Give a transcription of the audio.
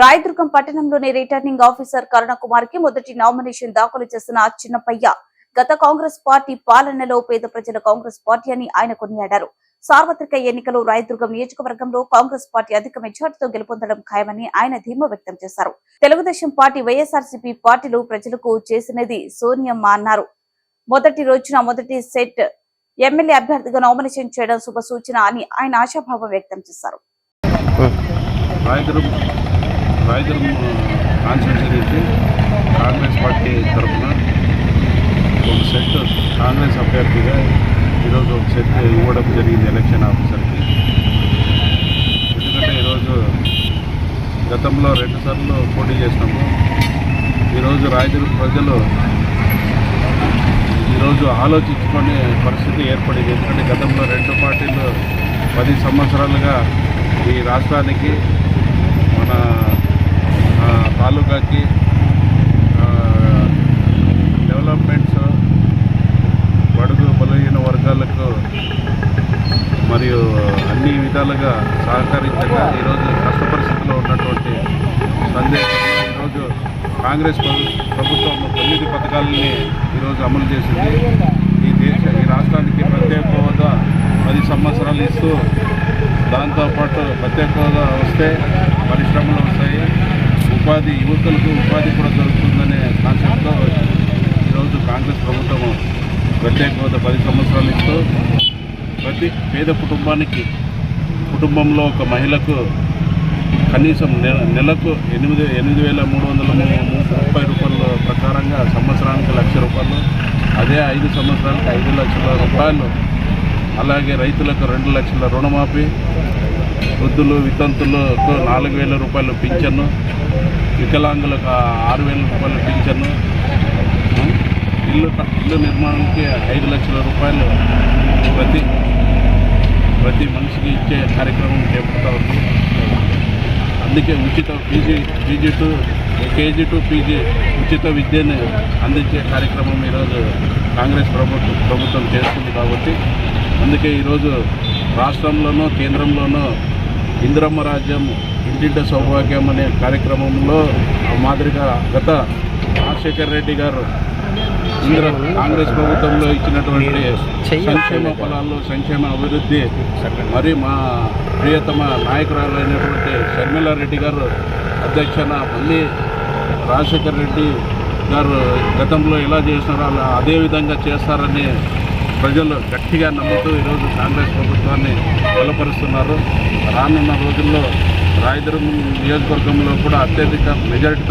రాయదుర్గం పట్టణంలోని returning officer కరుణకుమార్కి మొదటి nomination దాఖలు చేసిన చిన్నపయ్య. గత కాంగ్రెస్ పార్టీ పాలనలో పేద ప్రజల కాంగ్రెస్ పార్టీ అని ఆయన కొనియాడారు. సార్వత్రిక ఎన్నికలు రాయదుర్గం నియోజకవర్గంలో కాంగ్రెస్ పార్టీ అధిక మెజార్టీతో గెలుపొందడం ఖాయమని ఆయన ధీమా వ్యక్తం చేశారు. తెలుగుదేశం పార్టీ వైఎస్ఆర్సీపీ పార్టీలు ప్రజలకు చేసినది సోనియమ్మ అన్నారు. మొదటి రోజున మొదటి సెట్ ఎమ్మెల్యే అభ్యర్థిగా నామినేషన్ చేయడం శుభ సూచన అని ఆయన ఆశాభావం వ్యక్తం చేశారు. Rayadurgam Rayadurgam constituency Congress party తరఫున ఒక సెట్ కాంగ్రెస్ అభ్యర్థిగా ఈరోజు ఒక సెట్ ఇవ్వడం జరిగింది ఎలక్షన్ ఆఫీసర్కి. ఎందుకంటే ఈరోజు గతంలో రెండుసార్లు పోటీ చేసినాము ఈరోజు రాయదుర్గం ప్రజలు ఈరోజు ఆలోచించుకునే పరిస్థితి ఏర్పడింది. ఎందుకంటే గతంలో రెండు పార్టీలు పది సంవత్సరాలుగా ఈ రాష్ట్రానికి మన విధాలుగా సహకరించగా ఈరోజు కష్ట పరిస్థితిలో ఉన్నటువంటి సందేశం ఈరోజు కాంగ్రెస్ ప్రభుత్వం తొమ్మిది పథకాలని ఈరోజు అమలు చేసింది. ఈ దేశ ఈ రాష్ట్రానికి ప్రత్యేక హోదా పది సంవత్సరాలు ఇస్తూ దాంతోపాటు ప్రత్యేక హోదా వస్తే పరిశ్రమలు వస్తాయి. ఉపాధి యువకులకు ఉపాధి కూడా దొరుకుతుందనే కాన్సెప్ట్తో ఈరోజు కాంగ్రెస్ ప్రభుత్వం ప్రత్యేక హోదా పది సంవత్సరాలు ఇస్తూ ప్రతి పేద కుటుంబానికి కుటుంబంలో ఒక మహిళకు కనీసం నె నెలకు ఎనిమిది ఎనిమిది వేల మూడు వందల ముప్పై రూపాయల ప్రకారంగా సంవత్సరానికి లక్ష రూపాయలు అదే ఐదు సంవత్సరాలకు ఐదు లక్షల రూపాయలు అలాగే రైతులకు రెండు లక్షల రుణమాఫీ వృద్ధులు వితంతులకు నాలుగు వేల రూపాయలు పింఛను వికలాంగులకు ఆరు వేల రూపాయలు పింఛను ఇల్లు ఇల్లు నిర్మాణానికి ఐదు లక్షల రూపాయలు ప్రతి ప్రతి మనిషికి ఇచ్చే కార్యక్రమం చేపడతా ఉంది. అందుకే ఉచిత PG PG to KG to PG ఉచిత విద్యను అందించే కార్యక్రమం ఈరోజు కాంగ్రెస్ ప్రభుత్వం ప్రభుత్వం చేస్తుంది కాబట్టి అందుకే ఈరోజు రాష్ట్రంలోనూ కేంద్రంలోనూ ఇందిరమ్మ రాజ్యం ఇంటింట సౌభాగ్యం అనే కార్యక్రమంలో ఆ మాదిరిగా గత రాజశేఖర్ రెడ్డి గారు ఇందిర కాంగ్రెస్ ప్రభుత్వంలో ఇచ్చినటువంటి సంక్షేమ ఫలాలు సంక్షేమ అభివృద్ధి మరి మా ప్రియతమ నాయకురాలైనటువంటి షర్మిలారెడ్డి గారు అధ్యక్షన మళ్ళీ రాజశేఖర్ రెడ్డి గారు గతంలో ఎలా చేసినారో అలా అదే విధంగా చేస్తారని ప్రజలు గట్టిగా నమ్ముతూ ఈరోజు కాంగ్రెస్ ప్రభుత్వాన్ని బలపరుస్తున్నారు. రానున్న రోజుల్లో రాయదుర్గం నియోజకవర్గంలో కూడా అత్యధిక మెజారిటీతో